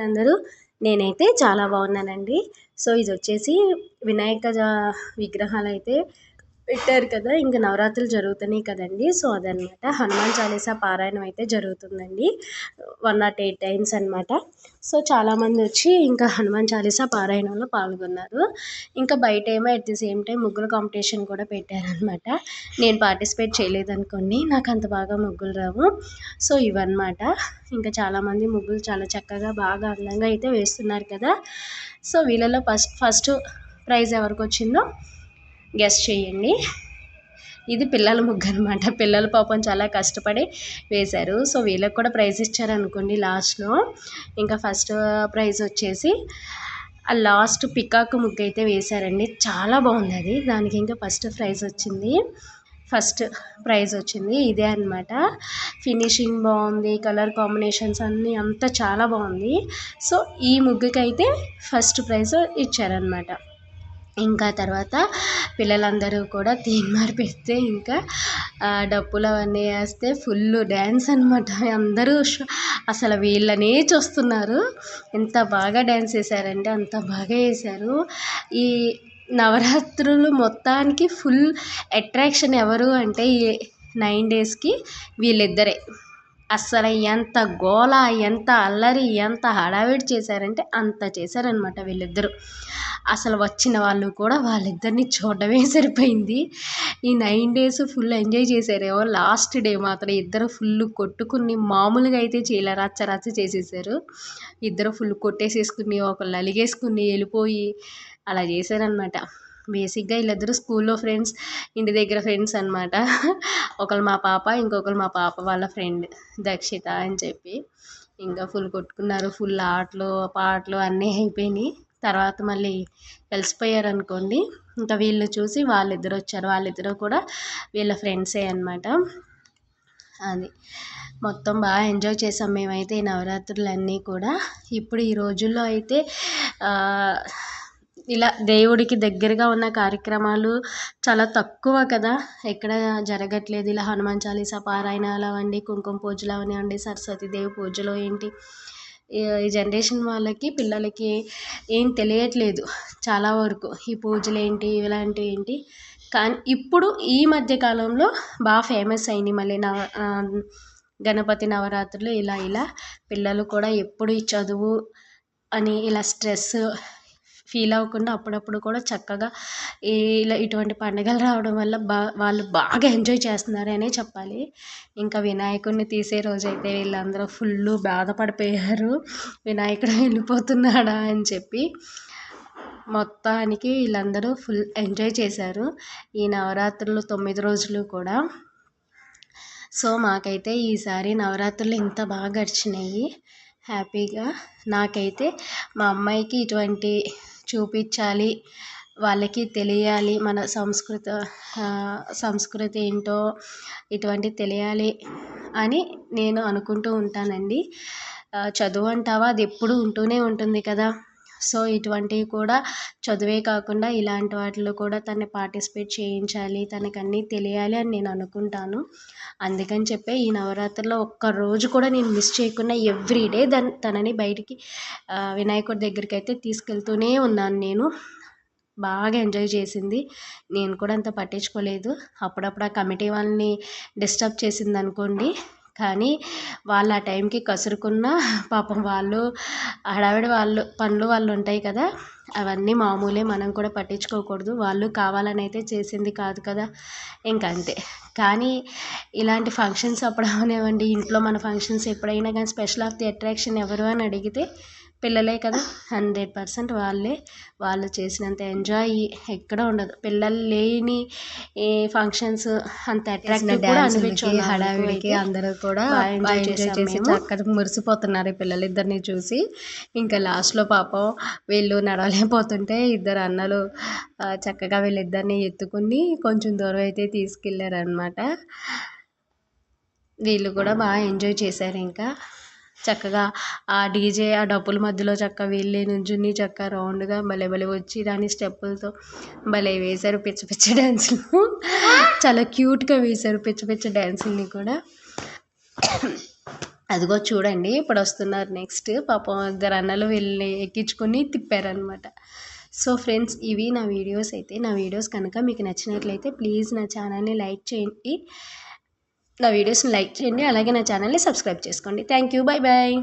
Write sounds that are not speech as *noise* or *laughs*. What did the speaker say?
అందరూ. నేనైతే చాలా బాగున్నానండి. సో ఇది వచ్చేసి వినాయక విగ్రహాలు అయితే పెట్టారు కదా ఇంకా నవరాత్రులు జరుగుతున్నాయి కదండి. సో అదనమాట. హనుమాన్ చాలీసా పారాయణం అయితే జరుగుతుందండి. వన్ నాట్ ఎయిట్ టైమ్స్ అనమాట సో చాలామంది వచ్చి ఇంకా హనుమాన్ చాలీసా పారాయణంలో పాల్గొన్నారు. ఇంకా బయట ఏమో అట్ ది సేమ్ టైం ముగ్గుల కాంపిటీషన్ కూడా పెట్టారనమాట నేను పార్టిసిపేట్ చేయలేదు అనుకోండి. నాకు అంత బాగా ముగ్గులు రావు. సో ఇవన్నమాట. ఇంకా చాలామంది ముగ్గులు చాలా చక్కగా బాగా అందంగా అయితే వేస్తున్నారు కదా. సో వీళ్ళలో ఫస్ట్ ఫస్ట్ ప్రైజ్ ఎవరికి వచ్చిందో గెస్ట్ చేయండి. ఇది పిల్లల ముగ్గు అనమాట పిల్లల పాపం చాలా కష్టపడి వేశారు. సో వీళ్ళకి కూడా ప్రైజ్ ఇచ్చారనుకోండి లాస్ట్లో. ఇంకా ఫస్ట్ ప్రైజ్ వచ్చేసి ఆ లాస్ట్ పికాక్ ముగ్గు అయితే వేశారండి. చాలా బాగుంది అది. దానికి ఇంకా ఫస్ట్ ప్రైజ్ వచ్చింది. ఫస్ట్ ప్రైజ్ వచ్చింది. ఇదే అనమాట ఫినిషింగ్ బాగుంది. కలర్ కాంబినేషన్స్ అన్నీ అంతా చాలా బాగుంది. సో ఈ ముగ్గుకి అయితే ఫస్ట్ ప్రైజ్ ఇచ్చారనమాట ఇంకా తర్వాత పిల్లలందరూ కూడా తీన్మార్ పెడితే ఇంకా డప్పులు అవన్నీ వేస్తే ఫుల్ డ్యాన్స్ అనమాట అందరూ అసలు వీళ్ళనే చూస్తున్నారు. ఎంత బాగా డ్యాన్స్ వేశారంటే అంత బాగా వేశారు. ఈ నవరాత్రులు మొత్తానికి ఫుల్ అట్రాక్షన్ ఎవరు అంటే ఈ నైన్ డేస్కి వీళ్ళిద్దరే. అస్సలు ఎంత గోల ఎంత అల్లరి ఎంత హడావిడి చేశారంటే అంత చేశారనమాట వీళ్ళిద్దరూ. అసలు వచ్చిన వాళ్ళు కూడా వాళ్ళిద్దరిని చూడడమే *laughs* సరిపోయింది. ఈ నైన్ డేస్ ఫుల్ ఎంజాయ్ చేశారేమో లాస్ట్ డే మాత్రం ఇద్దరు ఫుల్ కొట్టుకుని మామూలుగా అయితే చేయలే రచ్చ రచ్చ చేసేసారు. ఇద్దరు ఫుల్ కొట్టేసేసుకుని ఒకళ్ళు అలిగేసుకుని వెళ్ళిపోయి అలా చేశారనమాట బేసిక్గా వీళ్ళిద్దరూ స్కూల్లో ఫ్రెండ్స్ ఇంటి దగ్గర ఫ్రెండ్స్ అనమాట ఒకరు మా పాప ఇంకొకరు మా పాప వాళ్ళ ఫ్రెండ్ దక్షిత అని చెప్పి. ఇంకా ఫుల్ కొట్టుకున్నారు. ఫుల్ ఆటలు పాటలు అన్నీ అయిపోయినాయి. తర్వాత మళ్ళీ కలిసిపోయారు అనుకోండి ఇంకా వీళ్ళు చూసి వాళ్ళిద్దరు వచ్చారు. వాళ్ళిద్దరూ కూడా వీళ్ళ ఫ్రెండ్సే అనమాట అది మొత్తం బాగా ఎంజాయ్ చేసాం మేమైతే ఈ నవరాత్రులు అన్నీ కూడా. ఇప్పుడు ఈ రోజుల్లో అయితే ఇలా దేవుడికి దగ్గరగా ఉన్న కార్యక్రమాలు చాలా తక్కువ కదా. ఎక్కడ జరగట్లేదు. ఇలా హనుమాన్ చాలీసా పారాయణాలు అవ్వండి కుంకుమ పూజలు అవనివ్వండి సరస్వతీదేవి పూజలు ఏంటి ఈ జనరేషన్ వాళ్ళకి పిల్లలకి ఏం తెలియట్లేదు చాలా వరకు. ఈ పూజలు ఏంటి ఇలాంటివి ఏంటి. కానీ ఇప్పుడు ఈ మధ్య కాలంలో బాగా ఫేమస్ అయినాయి. మళ్ళీ నవ గణపతి నవరాత్రులు ఇలా ఇలా పిల్లలు కూడా ఎప్పుడు ఈ చదువు అని ఇలా స్ట్రెస్ ఫీల్ అవ్వకుండా అప్పుడప్పుడు కూడా చక్కగా ఇలా ఇటువంటి పండుగలు రావడం వల్ల బా వాళ్ళు బాగా ఎంజాయ్ చేస్తున్నారనే చెప్పాలి. ఇంకా వినాయకుడిని తీసే రోజైతే వీళ్ళందరూ ఫుల్ బాధపడిపోయారు. వినాయకుడు వెళ్ళిపోతున్నాడా అని చెప్పి మొత్తానికి వీళ్ళందరూ ఫుల్ ఎంజాయ్ చేశారు. ఈ నవరాత్రులు తొమ్మిది రోజులు కూడా. సో మాకైతే ఈసారి నవరాత్రులు ఇంత బాగా గడిచినాయి. హ్యాపీగా. నాకైతే మా అమ్మాయికి ఇటువంటి చూపించాలి. వాళ్ళకి తెలియాలి మన సంస్కృత సంస్కృతి ఏంటో ఇటువంటి తెలియాలి అని నేను అనుకుంటూ ఉంటానండి. చదువు అంటావా? అది ఎప్పుడు ఉంటూనే ఉంటుంది కదా. సో ఇటువంటివి కూడా చదువే కాకుండా ఇలాంటి వాటిలో కూడా తనని పార్టిసిపేట్ చేయించాలి తనకు అన్నీ తెలియాలి అని నేను అనుకుంటాను. అందుకని చెప్పే ఈ నవరాత్రిలో ఒక్క రోజు కూడా నేను మిస్ చేయకుండా ఎవ్రీడే దాన్ని తనని బయటికి వినాయకుడి దగ్గరికి అయితే తీసుకెళ్తూనే ఉన్నాను నేను. బాగా ఎంజాయ్ చేసింది. నేను కూడా అంత పట్టించుకోలేదు. అప్పుడప్పుడు ఆ కమిటీ వాళ్ళని డిస్టర్బ్ చేసింది అనుకోండి కానీ వాళ్ళు ఆ టైంకి కసురుకున్న పాపం వాళ్ళు హడావిడి వాళ్ళు పనులు వాళ్ళు ఉంటాయి కదా. అవన్నీ మామూలే మనం కూడా పట్టించుకోకూడదు. వాళ్ళు కావాలని అయితే చేసింది కాదు కదా. ఇంక అంతే. కానీ ఇలాంటి ఫంక్షన్స్ అప్పుడు అవనివ్వండి. ఇంట్లో మన ఫంక్షన్స్ ఎప్పుడైనా కానీ స్పెషల్ ఆఫ్ ది అట్రాక్షన్ ఎవరు అని అడిగితే పిల్లలే కదా. హండ్రెడ్ పర్సెంట్ వాళ్ళే. వాళ్ళు చేసినంత ఎంజాయ్ ఎక్కడ ఉండదు. పిల్లలు లేని ఏ ఫంక్షన్స్ అంత అట్రాక్టివ్ హడావిడికి అందరూ కూడా ఎంజాయ్ చేసి అక్కడ మురిసిపోతున్నారు ఈ పిల్లలిద్దరిని చూసి. ఇంకా లాస్ట్లో పాపం వీళ్ళు నడవలేకపోతుంటే ఇద్దరు అన్నలు చక్కగా వీళ్ళిద్దరిని ఎత్తుకుని కొంచెం దూరం అయితే తీసుకెళ్ళారనమాట వీళ్ళు కూడా బాగా ఎంజాయ్ చేశారు ఇంకా. చక్కగా ఆ డీజే ఆ డప్పుల మధ్యలో చక్కగా వెళ్ళి నుంచుని చక్కగా రౌండ్గా భలే భలే వచ్చి దాని స్టెప్పులతో భలే వేశారు. పిచ్చ పిచ్చ డ్యాన్సులు చాలా క్యూట్గా వేశారు పిచ్చ పిచ్చ డ్యాన్సుల్ని కూడా. అదిగో చూడండి ఇప్పుడు వస్తున్నారు నెక్స్ట్. పాపం ఇద్దరు అన్నలు వెళ్ళి ఎక్కించుకొని తిప్పారనమాట సో ఫ్రెండ్స్ ఇవి నా వీడియోస్ అయితే నా వీడియోస్ కనుక మీకు నచ్చినట్లయితే ప్లీజ్ నా ఛానల్ని లైక్ చేయండి. నా వీడియోస్ని లైక్ చేయండి అలాగే నా ఛానల్ని సబ్స్క్రైబ్ చేసుకోండి. Thank you bye bye